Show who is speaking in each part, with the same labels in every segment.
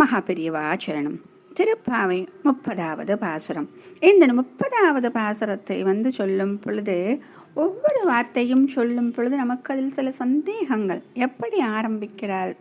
Speaker 1: மகாபெரியவாச்சரணம் திருப்பாவை முப்பதாவது பாசுரம் இந்த முப்பதாவது பாசுரத்தை வந்து சொல்லும் பொழுது ஒவ்வொரு வார்த்தையும் சொல்லும் பொழுது நமக்கு அதில் சில சந்தேகங்கள் எப்படி ஆரம்பிக்கிறாள்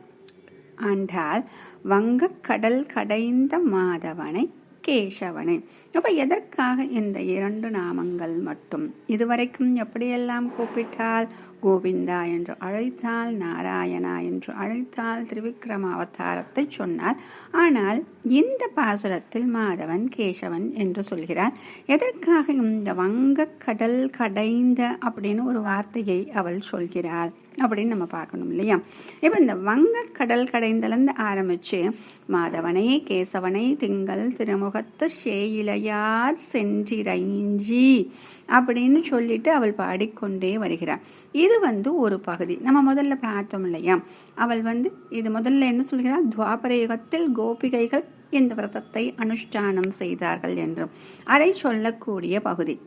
Speaker 1: ஆண்டால் வங்கக் கடல் கடைந்த மாதவனை கேசவனே. அப்ப எதற்காக இந்த இரண்டு நாமங்கள் மட்டும்? இதுவரைக்கும் எப்படியெல்லாம் கூப்பிட்டால் கோவிந்தா என்று அழைத்தால் நாராயணா என்று அழைத்தால் திரிவிக்ரம அவதாரத்தை சொன்னார். ஆனால் இந்த பாசுரத்தில் மாதவன் கேசவன் என்று சொல்கிறார். எதற்காக இந்த வங்கக் கடல் கடைந்த அப்படின்னு ஒரு வார்த்தையை அவள் சொல்கிறாள். அப்படின்னு நம்ம பார்க்கணும் இல்லையா? இப்போ இந்த வங்கக் கடல் கடைந்தலேருந்து ஆரம்பிச்சு மாதவனை கேசவனை திங்கள் திருமுகத்து சேயிலையார் சென்றிரைஞ்சி அப்படின்னு சொல்லிட்டு அவள் பாடிக்கொண்டே வருகிறார் இது வந்து ஒரு பகுதி. நம்ம முதல்ல பார்த்தோம் இல்லையா? அவள் வந்து இது முதல்ல என்ன சொல்கிறாள்? துவாபர யுகத்தில் கோபிகைகள் இந்த விரதத்தை அனுஷ்டானம் செய்தார்கள் என்றும். அதை சொல்லக்கூடிய பகுதி.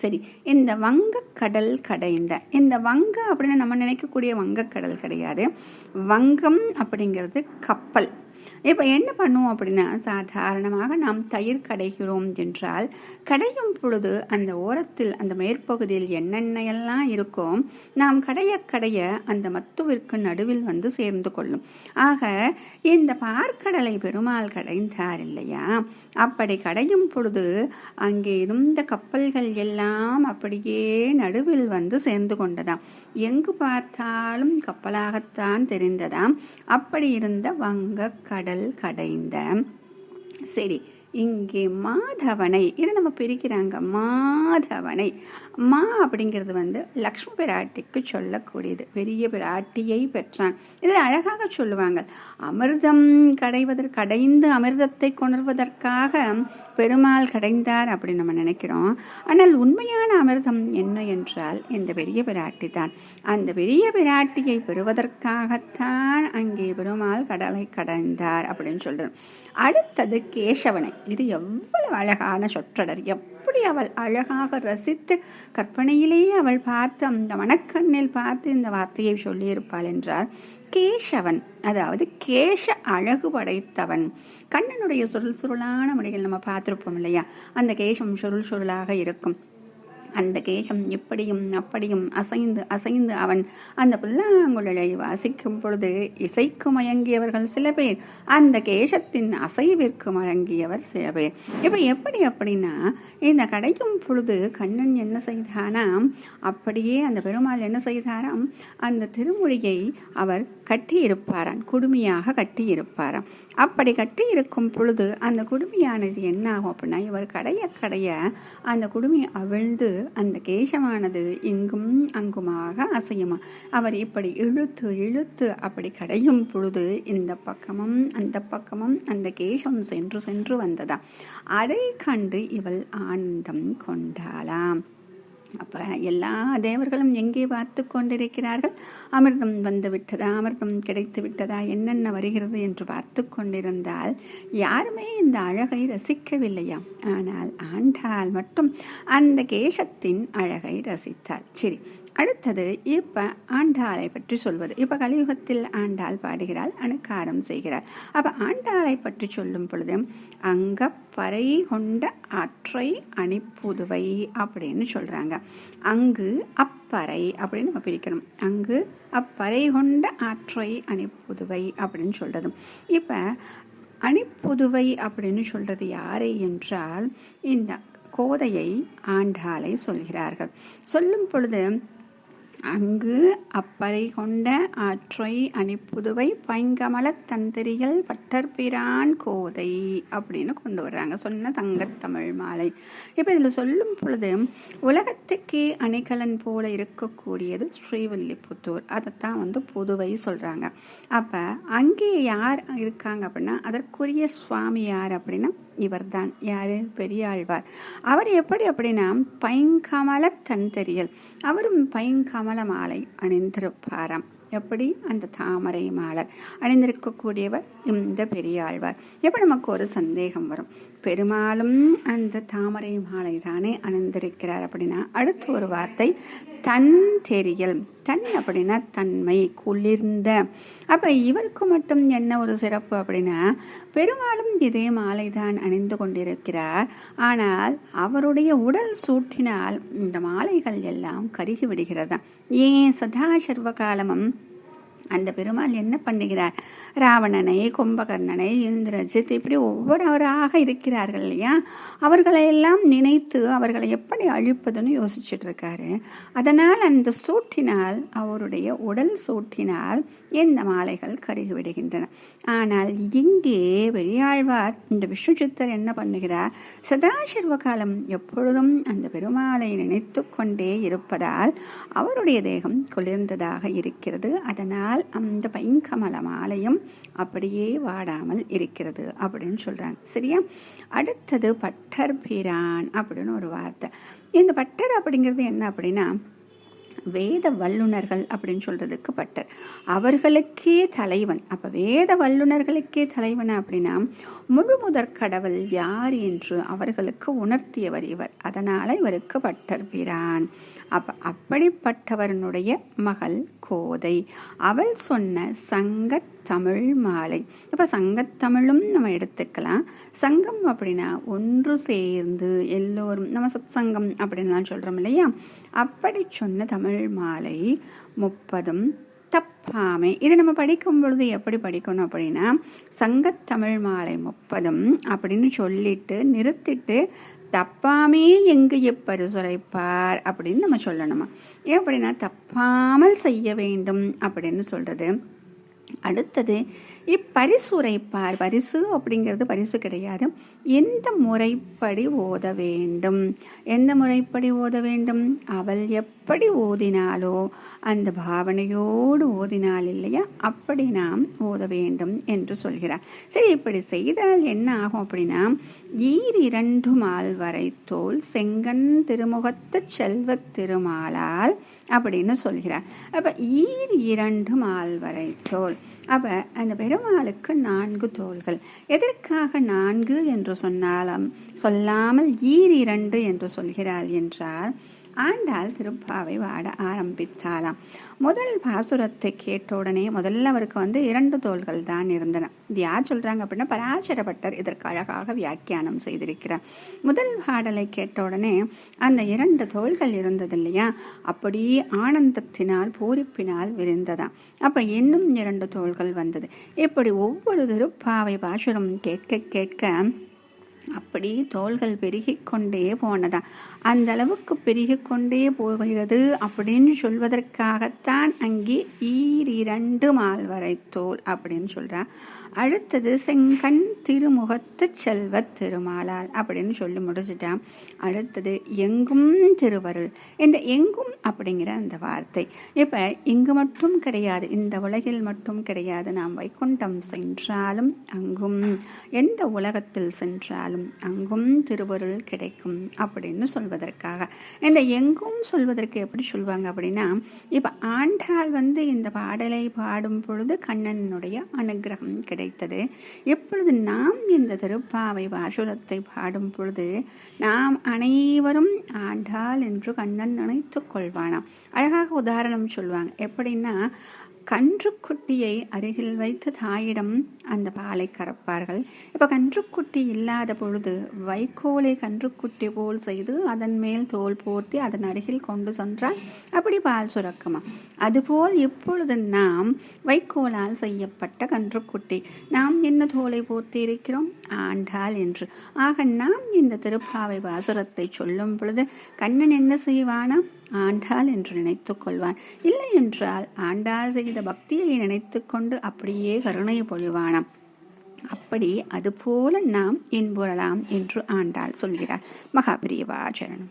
Speaker 1: சரி இந்த வங்க கடல் கடைந்த இந்த வங்க அப்படின்னு நம்ம நினைக்கக்கூடிய வங்கக்கடல் கிடையாது. வங்கம் அப்படிங்கிறது கப்பல். இப்போ என்ன பண்ணுவோம் அப்படின்னா சாதாரணமாக நாம் தயிர் கடைகிறோம் என்றால் கடையும் பொழுது அந்த ஓரத்தில் அந்த மேற்பகுதியில் என்னென்ன எல்லாம் இருக்கோ நாம் கடைய கடைய அந்த மத்துவிற்கு நடுவில் வந்து சேர்ந்து கொள்ளும். ஆக இந்த பார்க்கடலை பெருமாள் கடைந்தார் இல்லையா? அப்படி கடையும் பொழுது அங்கே இருந்த கப்பல்கள் எல்லாம் அப்படியே நடுவில் வந்து சேர்ந்து கொண்டதாம். எங்கு பார்த்தாலும் கப்பலாகத்தான் தெரிந்ததாம். அப்படி இருந்த வங்க கடல் கடைந்த. சரி இங்கே மாதவனை இதை நம்ம பிரிக்கிறாங்க? மாதவனை. மா அப்படிங்கிறது வந்து லக்ஷ்மி பிராட்டிக்கு சொல்லக்கூடியது. பெரிய பிராட்டியை பெற்றான். இதில் அழகாக சொல்லுவாங்க. அமிர்தம் கடைவதற்கு கடைந்து அமிர்தத்தை கொணர்வதற்காக பெருமாள் கடைந்தார் அப்படின்னு நம்ம நினைக்கிறோம். ஆனால் உண்மையான அமிர்தம் என்ன என்றால் இந்த பெரிய பிராட்டி தான். அந்த பெரிய பிராட்டியை பெறுவதற்காகத்தான் அங்கே பெருமாள் கடலை கடைந்தார் அப்படின்னு சொல்றோம். அடுத்தது கேசவனை. இது எவ்வளவு அழகான சொற்றொடர். எப்படி அவள் அழகாக ரசித்து கற்பனையிலேயே அவள் பார்த்து அந்த மணக்கண்ணில் பார்த்து இந்த வார்த்தையை சொல்லியிருப்பாள் என்றால் கேசவன் அதாவது கேஷ அழகு படைத்தவன். கண்ணனுடைய சுருள் சுருளான முறைகள் நம்ம பார்த்துருப்போம் இல்லையா? அந்த கேசம் சுருள் சுருளாக இருக்கும். அந்த கேசம் இப்படியும் அப்படியும் அசைந்து அசைந்து அவன் அந்த புல்லாங்குழலை வாசிக்கும் பொழுது இசைக்கு மயங்கியவர்கள் சில பேர் அந்த கேசத்தின் அசைவிற்கு மயங்கியவர் சில பேர். இப்போ எப்படி அப்படின்னா இந்த கடைக்கும் பொழுது கண்ணன் என்ன செய்தானா அப்படியே அந்த பெருமாள் என்ன செய்தாராம்? அந்த திருமொழியை அவர் கட்டியிருப்பாரான் குடுமையாக கட்டியிருப்பாராம். அப்படி கட்டி இருக்கும் பொழுது அந்த குடுமையானது என்ன ஆகும் அப்படின்னா இவர் கடைய கடைய அந்த குடுமி அவிழ்ந்து அந்த கேசமானது இங்கும் அங்குமாக அசையுமா? அவர் இப்படி இழுத்து இழுத்து அப்படி கடையும் பொழுது இந்த பக்கமும் அந்த பக்கமும் அந்த கேசம் சென்று சென்று வந்ததா அதை கண்டு இவள் ஆனந்தம் கொண்டாளாம். அப்ப எல்லா தேவர்களும் எங்கே பார்த்து கொண்டிருக்கிறார்கள்? அமிர்தம் வந்து விட்டதா? அமிர்தம் கிடைத்து விட்டதா? என்னென்ன வருகிறது என்று பார்த்து கொண்டிருந்தால் யாருமே இந்த அழகை ரசிக்கவில்லையாம் ஆனால் ஆண்டால் மட்டும் அந்த கேசத்தின் அழகை ரசித்தாள். சரி அடுத்தது இப்ப ஆண்டாளை பற்றி சொல்வது. இப்ப கலியுகத்தில் ஆண்டாள் பாடுகிறாள் அணுக்காரம் செய்கிறாள். அப்ப ஆண்டாளை பற்றி சொல்லும் பொழுது அங்க பறை கொண்ட ஆற்றை அணிப்புதுவை அப்படின்னு சொல்றாங்க. அங்கு அப்பறை அப்படின்னு நம்ம பிரிக்கணும். அங்கு அப்பறை கொண்ட ஆற்றை அணிப்புதுவை அப்படின்னு சொல்றது இப்ப அணிப்புதுவை அப்படின்னு சொல்றது யாரை என்றால் இந்த கோதையை ஆண்டாளை சொல்கிறார்கள். சொல்லும் பொழுது அங்கு அப்பறை கொண்ட ஆற்றை அணிப்புதுவை பைங்கமலத் தந்திரிகள் பட்டர்பிரான் கோதை அப்படின்னு கொண்டு வர்றாங்க. சொன்ன தங்கத்தமிழ் மாலை. இப்போ இதில் சொல்லும் பொழுது உலகத்துக்கே அணிகலன் போல இருக்கக்கூடியது ஸ்ரீவில்லிபுத்தூர். அதைத்தான் வந்து புதுவை சொல்கிறாங்க அப்போ அங்கே யார் இருக்காங்க அப்படின்னா அதற்குரிய சுவாமி யார் அப்படின்னா இவர்தான். யாரு? பெரியாழ்வார் அவர் எப்படி அப்படின்னா பைங்கமல தன்தெரியல் அவரும் பைங்கமல மாலை அணிந்திருப்பாராம். எப்படி? அந்த தாமரை மாலர் அணிந்திருக்கக்கூடியவர் இந்த பெரியாழ்வார். எப்போ நமக்கு ஒரு சந்தேகம் வரும்? பெருமாளும் அந்த தாமரை மாலை தானே அணிந்திருக்கிறார் அப்படின்னா அடுத்து ஒரு வார்த்தை தன் தெரியல். தன் அப்படின்னா தன்மை குளிர்ந்த. அப்போ இவருக்கு மட்டும் என்ன ஒரு சிறப்பு அப்படின்னா பெருமாளும் இதே மாலை தான் அணிந்து கொண்டிருக்கிறார். ஆனால் அவருடைய உடல் சூட்டினால் இந்த மாலைகள் எல்லாம் கருகி விடுகிறதா? ஏன் சதா சர்வ காலமும் அந்த பெருமாள் என்ன பண்ணுகிறார்? ராவணனை கும்பகர்ணனை இந்திரஜித் இப்படி ஒவ்வொருவராக இருக்கிறார்கள் இல்லையா? அவர்களையெல்லாம் நினைத்து அவர்களை எப்படி அழிப்பதுன்னு யோசிச்சுட்டு இருக்காரு. அதனால் அந்த சூட்டினால் அவருடைய உடல் சூட்டினால் இந்த மாலைகள் கருகி விடுகின்றன. ஆனால் இங்கே பெரியாழ்வார் இந்த விஷ்ணுஜித்தர் என்ன பண்ணுகிறார்? சதாசிர்வ காலம் எப்பொழுதும் அந்த பெருமாளை நினைத்து கொண்டே இருப்பதால் அவருடைய தேகம் குளிர்ந்ததாக இருக்கிறது. அதனால் ஆனால் அந்த பைங்கமல மாலையும் அப்படியே வாடாமல் இருக்கிறது அப்படின்னு சொல்கிறாங்க சரியா? அடுத்தது பட்டர் பிரான் அப்படின்னு ஒரு வார்த்தை. இந்த பட்டர் அப்படிங்கிறது என்ன அப்படின்னா வேத வல்லுநர்கள் அப்படின்னு சொல்கிறதுக்கு பட்டர். அவர்களுக்கே தலைவன். அப்போ வேத வல்லுநர்களுக்கே தலைவன் அப்படின்னா முழு முதற் கடவுள் யார் என்று அவர்களுக்கு உணர்த்தியவர் இவர். அதனால் இவருக்கு பட்டர் பிரான். அப்ப அப்படிப்பட்டவனுடைய மகள் கோதை. அவள் சொன்ன சங்க தமிழ் மாலை. இப்ப சங்கத்தமிழும் நம்ம எடுத்துக்கலாம். சங்கம் அப்படின்னா ஒன்று சேர்ந்து எல்லோரும் நம்ம சத் சங்கம் அப்படின்லாம் சொல்றோம் இல்லையா? அப்படி சொன்ன தமிழ் மாலை முப்பதும் தப்பாமை. இதை நம்ம படிக்கும் பொழுது எப்படி படிக்கணும் அப்படின்னா சங்கத்தமிழ் மாலை முப்பதும் அப்படின்னு சொல்லிட்டு நிறுத்திட்டு தப்பாமே எங்கு பரிசுரைப்பார் அப்படின்னு நம்ம சொல்லணுமா? ஏன் அப்படின்னா தப்பாமல் செய்ய வேண்டும் அப்படின்னு சொல்றது. அடுத்தது இப்பரிசு உரைப்பார் பரிசு அப்படிங்கிறது பரிசு கிடையாது. எந்த முறைப்படி ஓத வேண்டும்? எந்த முறைப்படி ஓத வேண்டும்? அவள் எப்படி ஓதினாலோ அந்த பாவனையோடு ஓதினால் இல்லையா? அப்படி நாம் ஓத வேண்டும் என்று சொல்கிறார். சரி இப்படி செய்தால் என்ன ஆகும் அப்படின்னா ஈர் இரண்டு மால் வரை தோல் செங்கன் திருமுகத்து செல்வ திருமாலால் அப்படின்னு சொல்கிறார். அப்ப ஈர் இரண்டு மால் வரை தோல். அப்ப அந்த பெருமாளுக்கு நான்கு தோள்கள். எதற்காக நான்கு என்று சொன்னாலும் சொல்லாமல் ஈர் இரண்டு என்று சொல்கிறார் என்றால் ஆண்டாள் திருப்பாவை வாட ஆரம்பித்தாளாம். முதல் பாசுரத்தை கேட்ட உடனே முதல்ல அவருக்கு வந்து இரண்டு தோள்கள் தான் இருந்தன. இது யார் சொல்றாங்க அப்படின்னா பராசரப்பட்டர் இதற்கு அழகாக வியாக்கியானம் செய்திருக்கிறார். முதல் பாடலை கேட்ட உடனே அந்த இரண்டு தோள்கள் இருந்தது இல்லையா? அப்படியே ஆனந்தத்தினால் பூரிப்பினால் விரிந்ததாம் அப்ப இன்னும் இரண்டு தோள்கள் வந்தது. இப்படி ஒவ்வொரு திருப்பாவை பாசுரம் கேட்க கேட்க அப்படி தோள்கள் பெருகி கொண்டே போனதா அந்த அளவுக்கு பெருகி கொண்டே போகிறது அப்படின்னு சொல்வதற்காகத்தான் அங்கே ஈரிரண்டு மால்வரை தோல் அப்படின்னு சொல்கிறான் அடுத்தது செங்கண் திருமுகத்து செல்வ திருமாலால் அப்படின்னு சொல்லி முடிச்சிட்டான் அடுத்தது எங்கும் திருவருள். இந்த எங்கும் அப்படிங்கிற அந்த வார்த்தை. இப்ப இங்கு மட்டும் கிடையாது இந்த உலகில் மட்டும் கிடையாது. நாம் வைகுண்டம் சென்றாலும் அங்கும். எந்த உலகத்தில் சென்றாலும் அங்கும் திருவருள் கிடைக்கும் அப்படின்னு சொல்வதற்காக. இந்த எங்கும் சொல்வதற்கு எப்படி சொல்லுவாங்க அப்படின்னா இப்போ ஆண்டாள் வந்து இந்த பாடலை பாடும் பொழுது கண்ணனுடைய அனுகிரகம் கிடைத்தது. எப்பொழுது நாம் இந்த திருப்பாவை பாசுரத்தை பாடும் பொழுது நாம் அனைவரும் ஆண்டாள் என்று கண்ணன் நினைத்து கொள்வானாம். அழகாக உதாரணம் சொல்லுவாங்க எப்படின்னா கன்றுக்குட்டியை அருகில் வைத்து தாயிடம் அந்த பாலை கறப்பார்கள். இப்போ கன்றுக்குட்டி இல்லாத பொழுது வைக்கோலை கன்றுக்குட்டி போல் செய்து அதன் மேல் தோல் போர்த்தி அதன் அருகில் கொண்டு சென்றால் அப்படி பால் சுரக்குமா? அதுபோல் இப்பொழுது நாம் வைக்கோலால் செய்யப்பட்ட கன்றுக்குட்டி. நாம் என்ன தோலை போர்த்தி இருக்கிறோம்? ஆண்டாள் என்று. ஆக நாம் இந்த திருப்பாவை பாசுரத்தை சொல்லும் பொழுது கண்ணன் என்ன செய்வானா? ஆண்டாள் என்று நினைத்து கொள்வான். இல்லை என்றால் ஆண்டாள் செய்த பக்தியை நினைத்து கொண்டு அப்படியே கருணை பொழிவானாம். அப்படி அதுபோல நாம் இன்புறலாம் என்று ஆண்டாள் சொல்கிறார் மகாபிரியவாச்சரணம்